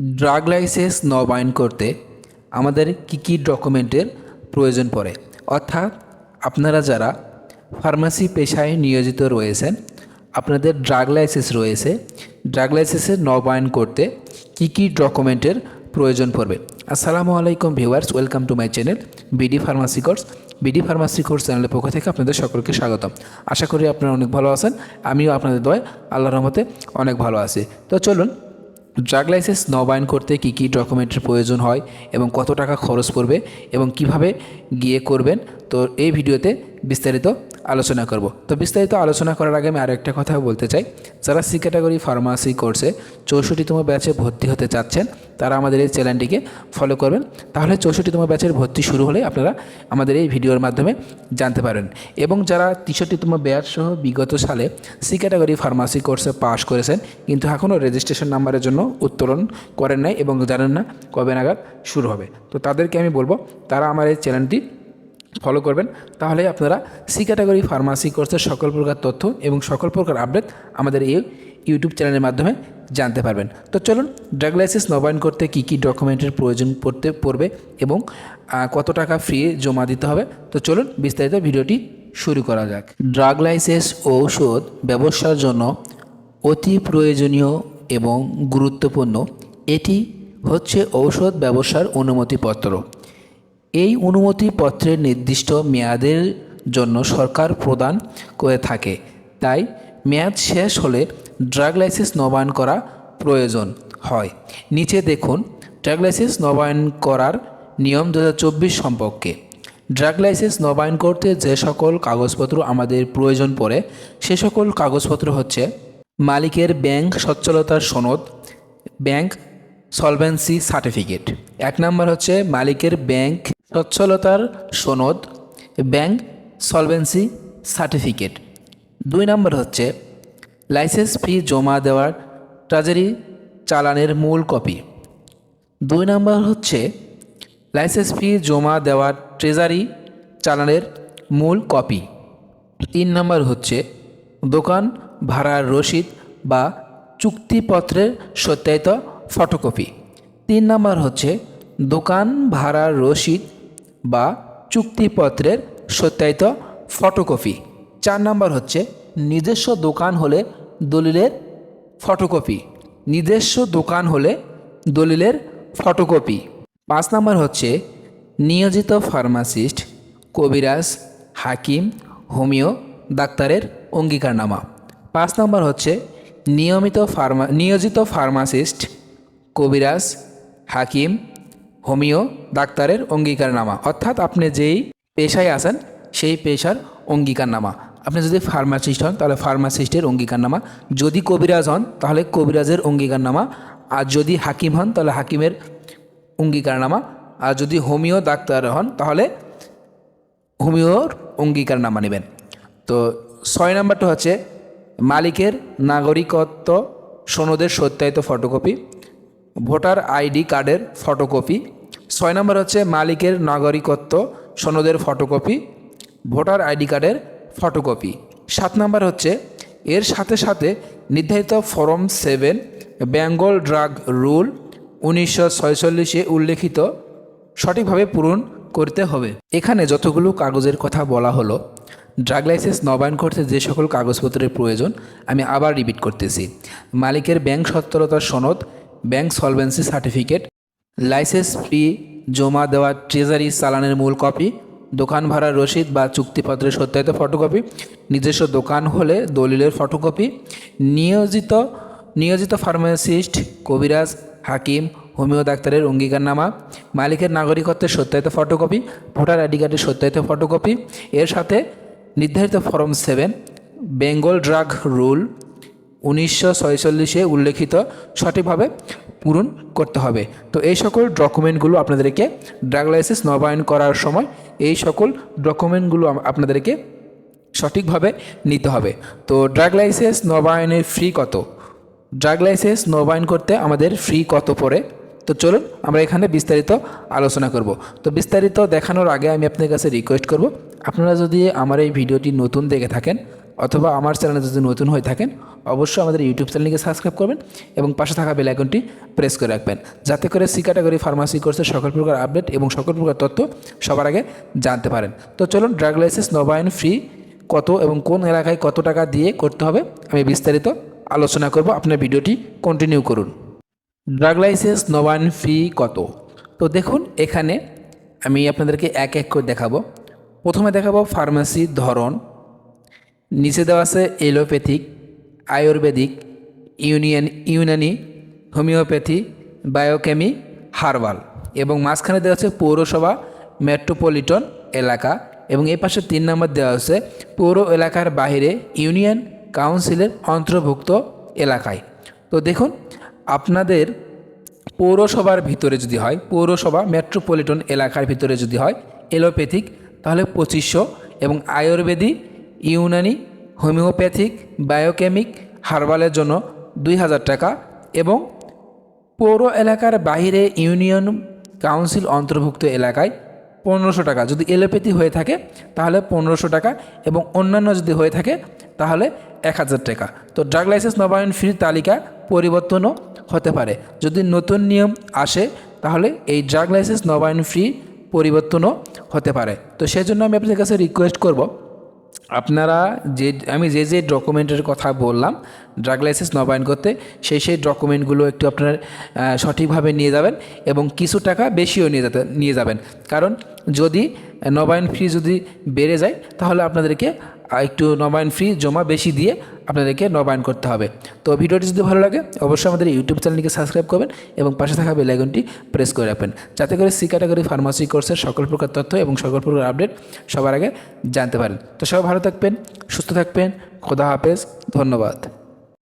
Drug licence নবায়ন করতে আমাদের কী কী ডকুমেন্টের প্রয়োজন পড়ে? অর্থাৎ আপনারা যারা ফার্মাসি পেশায় নিয়োজিত রয়েছেন, আপনাদের ড্রাগ লাইসেন্স রয়েছে ড্রাগ লাইসেন্সের নবায়ন করতে কী কী ডকুমেন্টের প্রয়োজন পড়বে? আসসালামু আলাইকুম viewers welcome to my channel BD pharmacy course BD pharmacy course চ্যানেলের পক্ষ থেকে আপনাদের সকলকে স্বাগতম। আশা করি আপনারা অনেক ভালো আছেন, আমিও আপনাদের দয় আল্লাহর রহমতে অনেক ভালো আছি। তো চলুন ড্রাগ লাইসেন্স নবায়ন করতে কী কী ডকুমেন্টের প্রয়োজন হয় এবং কত টাকা খরচ পড়বে এবং কীভাবে গিয়ে করবেন? তো এই ভিডিওতে বিস্তারিত আলোচনা করব। তো বিস্তারিত আলোচনা করার আগে আমি আরেকটা কথা বলতে চাই। যারা সি ক্যাটাগরি ফার্মাসি কোর্সে চৌষট্টিতম ব্যাচে ভর্তি হতে চাচ্ছেন, তারা আমাদের এই চ্যানেলটিকে ফলো করবেন। তাহলে চৌষট্টিতম ব্যাচের ভর্তি শুরু হলে আপনারা আমাদের এই ভিডিওর মাধ্যমে জানতে পারেন এবং যারা তেষট্টিতম ব্যাচ সহ বিগত সালে সি ক্যাটাগরি ফার্মাসি কোর্সে পাশ করেছেন, কিন্তু এখনও রেজিস্ট্রেশন নাম্বারের জন্য উত্তোলন করেন নাই এবং জানেন না কবে নাগাদ শুরু হবে। তো তাদেরকে আমি বলব, তারা আমার এই চ্যানেলটি ফলো করবেন। তাহলে আপনারা সি ক্যাটাগরি ফার্মাসি কোর্সের সকল প্রকার তথ্য এবং সকল প্রকার আপডেট আমাদের এই ইউটিউব চ্যানেলের মাধ্যমে জানতে পারবেন। তো চলুন ড্রাগ লাইসেন্স নবায়ন করতে কী কী ডকুমেন্টের প্রয়োজন পড়তে, পড়বে এবং কত টাকা ফ্রি জমা দিতে হবে? তো চলুন, বিস্তারিত ভিডিওটি শুরু করা যাক। ড্রাগ লাইসেন্স ঔষধ ব্যবসার জন্য অতি প্রয়োজনীয় এবং গুরুত্বপূর্ণ। এটি হচ্ছে ঔষধ ব্যবসার অনুমতিপত্র। এই অনুমতিপত্রের নির্দিষ্ট মেয়াদের জন্য সরকার প্রদান করে থাকে। তাই মেয়াদ শেষ হলে ড্রাগ লাইসেন্স নবায়ন করা প্রয়োজন হয়। নিচে দেখুন, ড্রাগ লাইসেন্স নবায়ন করার নিয়ম দু হাজার চব্বিশ সম্পর্কে। ড্রাগ লাইসেন্স নবায়ন করতে যে সকল কাগজপত্র আমাদের প্রয়োজন পড়ে, সে সকল কাগজপত্র হচ্ছে মালিকের ব্যাংক সচ্ছলতার সনদ, ব্যাংক সলভেন্সি সার্টিফিকেট। এক নম্বর হচ্ছে মালিকের ব্যাংক সচ্ছলতার সনদ, ব্যাংক সলভেন্সি সার্টিফিকেট। দুই নম্বর হচ্ছে, লাইসেন্স ফি জমা দেওয়ার ট্রাজারি চালানের মূল কপি। দুই নম্বর হচ্ছে, লাইসেন্স ফি জমা দেওয়ার ট্রেজারি চালানের মূল কপি। তিন নম্বর হচ্ছে, দোকান ভাড়ার রসিদ বা চুক্তিপত্রের সত্যায়িত ফটোকপি। তিন নম্বর হচ্ছে, দোকান ভাড়ার রসিদ বা চুক্তিপত্রের সত্যায়িত ফটোকপি। চার নম্বর হচ্ছে, নিজস্ব দোকান হলে দলিলের ফটোকপি। নিজস্ব দোকান হলে দলিলের ফটোকপি। পাঁচ নম্বর হচ্ছে, নিয়োজিত ফার্মাসিস্ট, কবিরাজ, হাকিম, হোমিও ডাক্তারের অঙ্গীকারনামা। পাঁচ নম্বর হচ্ছে, নিয়মিত ফার্মা, নিয়োজিত ফার্মাসিস্ট, কবিরাজ, হাকিম হোমিও ডাক্তারের অঙ্গীকারনামা। অর্থাৎ আপনি যেই পেশায় আছেন, সেই পেশার অঙ্গীকারনামা। আপনি যদি ফার্মাসিস্ট হন, তাহলে ফার্মাসিস্টের অঙ্গীকারনামা। যদি কবিরাজ হন, তাহলে কবিরাজের অঙ্গীকারনামা। আর যদি হাকিম হন, তাহলে হাকিমের অঙ্গীকারনামা। আর যদি হোমিও ডাক্তার হন, তাহলে হোমিওর অঙ্গীকারনামা নেবেন। তো ছয় নম্বরটা হচ্ছে মালিকের নাগরিকত্ব সনদের সত্যায়িত ফটোকপি। ভোটার আইডি কার্ডের ফটোকপি। ছয় নম্বর হচ্ছে মালিকের নাগরিকত্ব সনদের ফটোকপি, ভোটার আইডি কার্ডের ফটোকপি। সাত নম্বর হচ্ছে এর সাথে সাথে নির্ধারিত form seven, Bengal drug rule উনিশশো ছয়চল্লিশে উল্লেখিত, সঠিকভাবে পূরণ করতে হবে। এখানে যতগুলো কাগজের কথা বলা হলো, ড্রাগ লাইসেন্স নবায়ন করতে যে সকল কাগজপত্রের প্রয়োজন, আমি আবার রিপিট করতেছি। মালিকের ব্যাংক সত্তরতার সনদ bank solvency certificate, license fee জমা দেওয়া ট্রেজারি চালানের মূল কপি দোকান ভাড়ার রসিদ বা চুক্তিপত্রের সত্যায়িত ফটোকপি নিজস্ব দোকান হলে দলিলের ফটোকপি নিয়োজিত নিয়োজিত ফার্মাসিস্ট কবিরাজ, হাকিম, হোমিও ডাক্তারের অঙ্গীকারনামা, মালিকের নাগরিকত্বের সত্যায়িত ফটোকপি ভোটার আইডি কার্ডের সত্যায়িত ফটোকপি এর সাথে নির্ধারিত form seven Bengal drug rule উনিশশো ছয়চল্লিশে উল্লেখিত সঠিকভাবে পূরণ করতে হবে। তো এই সকল ডকুমেন্টগুলো আপনাদেরকে ড্রাগ লাইসেন্স নবায়ন করার সময় এই সকল ডকুমেন্টগুলো আপনাদেরকে সঠিকভাবে নিতে হবে। তো ড্রাগ লাইসেন্স নবায়নের ফ্রি কত? ড্রাগ লাইসেন্স নবায়ন করতে আমাদের ফ্রি কত পড়ে? তো চলুন আমরা এখানে বিস্তারিত আলোচনা করব। তো বিস্তারিত দেখানোর আগে আমি আপনার কাছে রিকোয়েস্ট করব, আপনারা যদি আমার এই ভিডিওটি নতুন দেখে থাকেন অথবা আমার চ্যানেলে যদি নতুন হয়ে থাকেন, অবশ্যই আমাদের ইউটিউব চ্যানেলকে সাবস্ক্রাইব করবেন এবং পাশে থাকা বেল আইকনটি প্রেস করে রাখবেন। যাতে করে সি ক্যাটাগরি ফার্মাসি কোর্সের সকল প্রকার আপডেট এবং সকল প্রকার তথ্য সবার আগে জানতে পারেন। তো চলুন ড্রাগ লাইসেন্স নবায়ন ফ্রি কত এবং কোন এলাকায় কত টাকা দিয়ে করতে হবে, আমি বিস্তারিত আলোচনা করব। আপনার ভিডিওটি কন্টিনিউ করুন। ড্রাগ লাইসেন্স নবায়ন ফি কত? তো দেখুন, এখানে আমি আপনাদেরকে এক এক করে দেখাবো। প্রথমে দেখাবো ফার্মাসির ধরন। নিচে দেওয়া আছে allopathic Ayurvedic union Unani homeopathy biochemic herbal এবং মাঝখানে দেওয়া আছে পৌরসভা মেট্রোপলিটন এলাকা এবং এই পাশে তিন নম্বর দেওয়া আছে পৌর এলাকার বাইরে ইউনিয়ন কাউন্সিলের অন্তর্ভুক্ত এলাকায়। তো দেখুন আপনাদের পৌরসভার ভিতরে যদি হয়, পৌরসভা, মেট্রোপলিটন এলাকার ভিতরে যদি হয়, এলোপ্যাথিক, তাহলে পঁচিশশো এবং আয়ুর্বেদিক ইউনানি, হোমিওপ্যাথিক, বায়োকেমিক, হার্বালের জন্য দুই হাজার টাকা এবং পৌর এলাকার বাইরে ইউনিয়ন কাউন্সিল অন্তর্ভুক্ত এলাকায় পনেরোশো টাকা। যদি এলোপ্যাথি হয়ে থাকে, তাহলে পনেরোশো টাকা এবং অন্যান্য যদি হয়ে থাকে, তাহলে এক হাজার টাকা। তো ড্রাগ লাইসেন্স নবায়ন ফির তালিকা পরিবর্তনও হতে পারে। যদি নতুন নিয়ম আসে, তাহলে এই ড্রাগ লাইসেন্স নবায়ন ফ্রি পরিবর্তনও হতে পারে। তো সেজন্য আমি আপনাদের কাছে রিকোয়েস্ট করব, আপনারা যে, আমি যে যে ডকুমেন্টের কথা বললাম ড্রাগ লাইসেন্স নবায়ন করতে, সেই সেই ডকুমেন্টগুলো একটু আপনার সঠিকভাবে নিয়ে যাবেন এবং কিছু টাকা বেশিও নিয়ে যেতে, নিয়ে যাবেন। কারণ যদি নবায়ন ফি যদি বেড়ে যায়, তাহলে আপনাদেরকে একটু নবায়ন ফ্রি জমা বেশি দিয়ে আপনাদেরকে নবায়ন করতে হবে। তো ভিডিওটি যদি ভালো লাগে, অবশ্যই আমাদের ইউটিউব চ্যানেলটিকে সাবস্ক্রাইব করবেন এবং পাশে থাকা বেলাইকনটি প্রেস করে রাখবেন। যাতে করে সি ক্যাটাগরি ফার্মাসি কোর্সের সকল প্রকার তথ্য এবং সকল প্রকার আপডেট সবার আগে জানতে পারেন। তো সবাই ভালো থাকবেন, সুস্থ থাকবেন, খোদা হাফেজ, ধন্যবাদ।